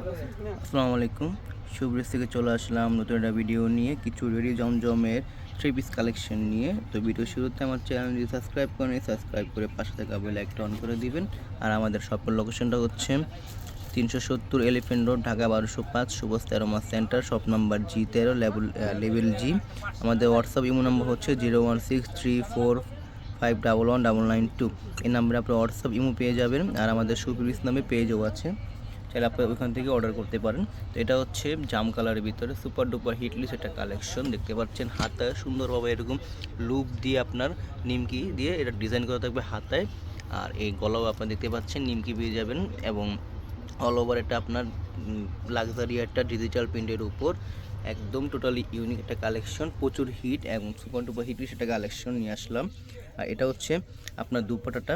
আসসালামু আলাইকুম শুভ্রেস থেকে চলে আসলাম নতুন একটা ভিডিও নিয়ে, কিছু রেডি জমজমের থ্রি পিস কালেকশন নিয়ে। তো ভিডিও শুরুতে আমার চ্যানেলটি সাবস্ক্রাইব করে সাবস্ক্রাইব করে পাশে থাকা বেল একটা অন করে দিবেন। আর আমাদের শপের লোকেশনটা হচ্ছে তিনশো সত্তর এলিফেন্ট রোড ঢাকা বারোশো পাঁচ, সুভাষ তেরোমা সেন্টার শপ নাম্বার জি তেরো লেভেল লেভেল জি আমাদের হোয়াটসঅ্যাপ ইমো নম্বর হচ্ছে zero one six three four five double one double nine two এই নাম্বারে আপনার হোয়াটসঅ্যাপ ইমো পেয়ে যাবেন, আর আমাদের সুপিস নামে পেজও আছে। চাইলে আপনি ওইখান থেকে অর্ডার করতে পারেন। তো এটা হচ্ছে জাম কালারের ভিতরে সুপার ডুপার হিটলিস একটা কালেকশন দেখতে পাচ্ছেন হাতায় সুন্দরভাবে এরকম লুপ দিয়ে আপনার নিমকি দিয়ে এটা ডিজাইন করা থাকবে হাতায়। আর এই গলাও আপনার দেখতে পাচ্ছেন নিমকি পেয়ে যাবেন এবং অল ওভার এটা আপনার লাক্সারি একটা ডিজিটাল প্রিন্টের উপর একদম টোটালি ইউনিক একটা কালেকশন প্রচুর হিট এবং সুপার ডুপার হিটলিস একটা কালেকশন নিয়ে আসলাম। আর এটা হচ্ছে আপনার দুপাটাটা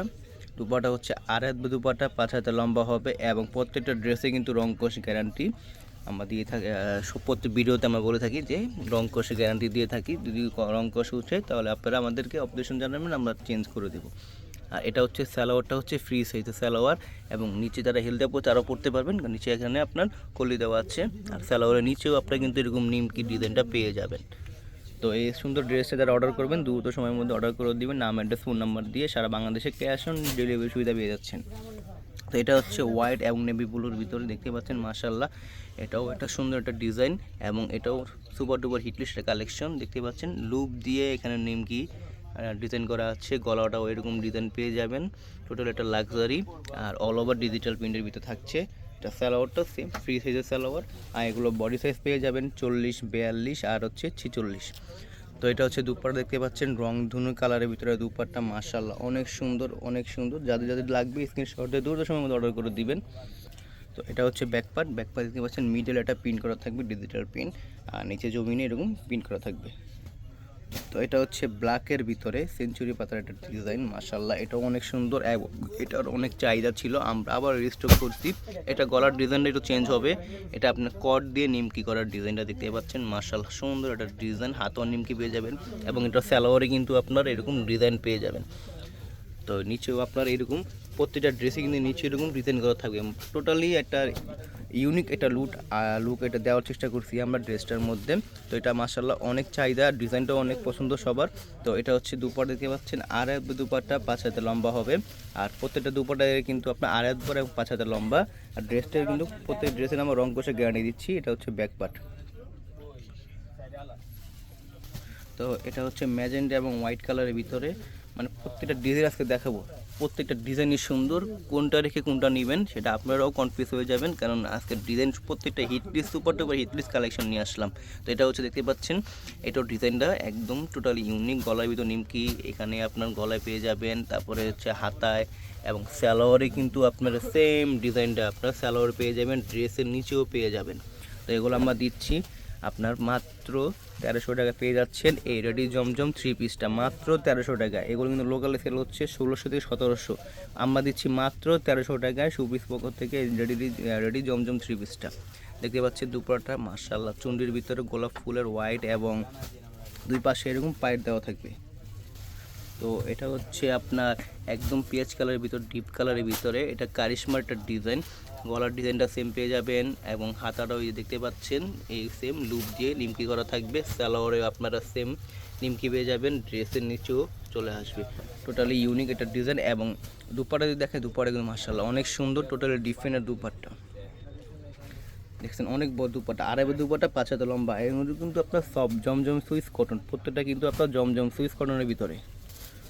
দুপাটা হচ্ছে আড়াই দুপাটা, পাঁচ হাতে লম্বা হবে এবং প্রত্যেকটা ড্রেসে কিন্তু রং কষি গ্যারান্টি আমরা দিয়ে থাকি প্রত্যেক ভিডিওতে আমরা বলে থাকি যে রং কষে গ্যারান্টি দিয়ে থাকি। যদি রং কষে উঠে তাহলে আপনারা আমাদেরকে অপারেশন জানাবেন, আমরা চেঞ্জ করে দেবো। আর এটা হচ্ছে স্যালোয়ারটা হচ্ছে ফ্রি সাইজের স্যালোয়ার এবং নিচে যারা হেলতে পড়ছে আরও পড়তে পারবেন নিচে এখানে আপনার কলি দেওয়া আছে। আর স্যালোয়ারের নিচেও আপনারা কিন্তু এরকম নিমকি ডিজাইনটা পেয়ে যাবেন। তো এই সুন্দর ড্রেসটা যারা অর্ডার করবেন, দ্রুত সময়ের মধ্যে অর্ডার করে দিবেন। নাম অ্যাড্রেস ফোন নাম্বার দিয়ে সারা বাংলাদেশে ক্যাশ অন ডেলিভারি সুবিধা পেয়ে যাচ্ছেন। তো এটা হচ্ছে হোয়াইট এবং নেভি ব্লুর ভিতরে দেখতে পাচ্ছেন মাশাল্লাহ এটাও একটা সুন্দর একটা ডিজাইন এবং এটাও সুপার ডুপার হিটলিস্টের কালেকশন দেখতে পাচ্ছেন লুপ দিয়ে এখানে নিমকি ডিজাইন করা আছে। গলাটাও এরকম ডিজাইন পেয়ে যাবেন। টোটাল একটা লাক্সারি আর অল ওভার ডিজিটাল প্রিন্টের ভিতরে থাকছে। এটা স্যালোয়ারটা সেম ফ্রি সাইজের স্যালোয়ার আর এগুলো বডি সাইজ পেয়ে যাবেন চল্লিশ, বিয়াল্লিশ, আর হচ্ছে ছিচল্লিশ। তো এটা হচ্ছে দুপাট্টা দেখতে পাচ্ছেন, রং ধনু কালারের ভিতরে দুপাট্টা মাশাল্লাহ অনেক সুন্দর অনেক সুন্দর। যাদের যাদের লাগবে স্ক্রিনশটে দ্রুত সময়ের মধ্যে অর্ডার করে দিবেন। তো এটা হচ্ছে ব্যাকপার্ট ব্যাকপার্ট দেখতে পাচ্ছেন মিডল একটা প্রিন্ট করা থাকবে ডিজিটাল প্রিন্ট আর নিচে জমিনে এরকম প্রিন্ট করা থাকবে। তো এটা হচ্ছে ব্ল্যাকের ভিতরে সেঞ্চুরি পাতার একটা ডিজাইন মাশাল্লাহ এটাও অনেক সুন্দর। এটার অনেক চাহিদা ছিল। আমরা আবার রিস্টক করছি। এটা গলার ডিজাইনটা একটু চেঞ্জ হবে। এটা আপনার কট দিয়ে নিমকি করার ডিজাইনটা দেখতে পাচ্ছেন। মাশাল্লাহ সুন্দর একটা ডিজাইন হাতও নিমকি পেয়ে যাবেন এবং এটা স্যালোয়ারে কিন্তু আপনার এরকম ডিজাইন পেয়ে যাবেন। তো নিচেও আপনার এরকম প্রত্যেকটা ড্রেসে কিন্তু নিচে এরকম ডিজাইন করা থাকবে। টোটালি একটা ইউনিক এটা লুট লুক এটা দেওয়ার চেষ্টা করছি আমরা ড্রেসটার মধ্যে। তো এটা মাসাল্লাহ অনেক চাহিদা, ডিজাইনটাও অনেক পছন্দ সবার। তো এটা হচ্ছে দুপাট দেখতে পাচ্ছেন, আর এক দুপাটটা পাঁচ হাতে লম্বা হবে। আর প্রত্যেকটা দুপাটায় কিন্তু আপনার আর এক দুপাট এবং পাঁচ হাতে লম্বা। আর ড্রেসটা কিন্তু প্রত্যেক ড্রেসের আমরা রং কষে গ্যারান্টি দিচ্ছি, এটা হচ্ছে ব্যাক পার্ট তো এটা হচ্ছে ম্যাজেন্ডা এবং হোয়াইট কালারের ভিতরে। মানে প্রত্যেকটা ডিজাইন আজকে দেখাবো। প্রত্যেকটা ডিজাইনই সুন্দর। কোনটা রেখে কোনটা নেবেন সেটা আপনারাও কনফিউজ হয়ে যাবেন। কারণ আজকে ডিজাইন প্রত্যেকটা হিটলিস সুপার টুপার হিটলিস কালেকশন নিয়ে আসলাম। তো এটা হচ্ছে দেখতে পাচ্ছেন, এটাও ডিজাইনটা একদম টোটালি ইউনিক গলায় ভিতর নিমকি, এখানে আপনার গলায় পেয়ে যাবেন। তারপরে হচ্ছে হাতায় এবং স্যালোয়ারে কিন্তু আপনার সেম ডিজাইনটা আপনার স্যালোয়ার পেয়ে যাবেন ড্রেসের নিচেও পেয়ে যাবেন। তো এগুলো আমরা দিচ্ছি। আপনার মাত্র তেরোশো টাকা পেয়ে যাচ্ছেন এই রেডি জমজম থ্রি পিসটা মাত্র তেরোশো টাকা। এগুলো কিন্তু লোকালে সেল হচ্ছে ষোলোশো থেকে সতেরোশো। আমরা দিচ্ছি মাত্র তেরোশো টাকায় সুপিস পক্ষ থেকে রেডি রেডি জমজম থ্রি পিসটা দেখতে পাচ্ছেন দুপুরটা মার্শাল্লাহ চুন্ডির ভিতরে গোলাপ ফুলের হোয়াইট এবং দুই পাশে এরকম পাইপ দেওয়া থাকবে। তো এটা হচ্ছে আপনার একদম পেঁয়াজ কালারের ভিতর ডিপ কালারের ভিতরে। এটা কারিশমার একটা ডিজাইন গলার ডিজাইনটা সেম পেয়ে যাবেন এবং হাতাটাও দেখতে পাচ্ছেন, এই সেম লুপ দিয়ে নিমকি করা থাকবে। সালোয়ারে আপনারা সেম নিমকি পেয়ে যাবেন ড্রেসের নিচেও চলে আসবে। টোটালি ইউনিক একটা ডিজাইন এবং দুপাটা যদি দেখেন দুপাটা কিন্তু মার্শাল্লাহ অনেক সুন্দর টোটালি ডিফারেন্ট দুপাটটা। দেখছেন, অনেক বড় দুপাটা আড়াই দুপাটা পাঁচ হাতে লম্বা। এর মধ্যে কিন্তু আপনার সব জমজম সুইচ কটন প্রত্যেকটা কিন্তু আপনার জমজম সুইচ কটনের ভিতরে।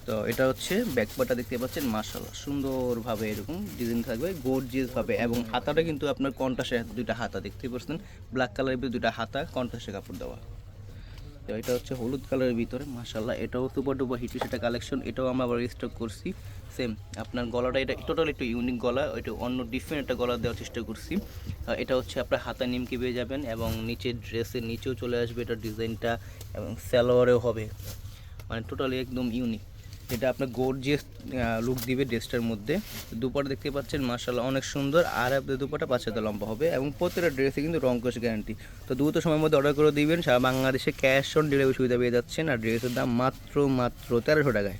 তো এটা হচ্ছে ব্যাকপাটা দেখতে পাচ্ছেন মার্শাল্লাহ সুন্দরভাবে এরকম ডিজাইন থাকবে ভাবে এবং হাতাটা কিন্তু আপনার কন্টাসে দুইটা হাতা দেখতে পাচ্ছেন? ব্ল্যাক কালারের ভিতরে দুইটা হাতা কন্টাসে কাপড় দেওয়া। তো এটা হচ্ছে হলুদ কালারের ভিতরে মাশাল্লাহ এটাও সুপার ডুপার হিট সেটা কালেকশন এটাও আমরা আবার স্টক করছি। সেম আপনার গলাটা এটা টোটাল একটু ইউনিক গলা এটা অন্য ডিফারেন্ট একটা গলা দেওয়ার চেষ্টা করছি। এটা হচ্ছে আপনার হাতা নিমকি পেয়ে যাবেন এবং নিচে ড্রেসের নিচেও চলে আসবে এটা ডিজাইনটা এবং স্যালোয়ারেও হবে। মানে টোটালি একদম ইউনিক যেটা আপনার গোর্জিয়াস লুক দিবে ড্রেসটার মধ্যে। দুপাটা দেখতে পাচ্ছেন মার্শাল্লাহ অনেক সুন্দর। আর আপনার দুপাটা পাঁচ হাতে লম্বা হবে এবং প্রত্যেকটা ড্রেসে কিন্তু রং কোষ গ্যারান্টি তো দ্রুত সময়ের মধ্যে অর্ডার করে দিবেন, সারা বাংলাদেশে ক্যাশ অন ডেলিভারি সুবিধা পেয়ে যাচ্ছেন। আর ড্রেসের দাম মাত্র মাত্র তেরোশো টাকায়।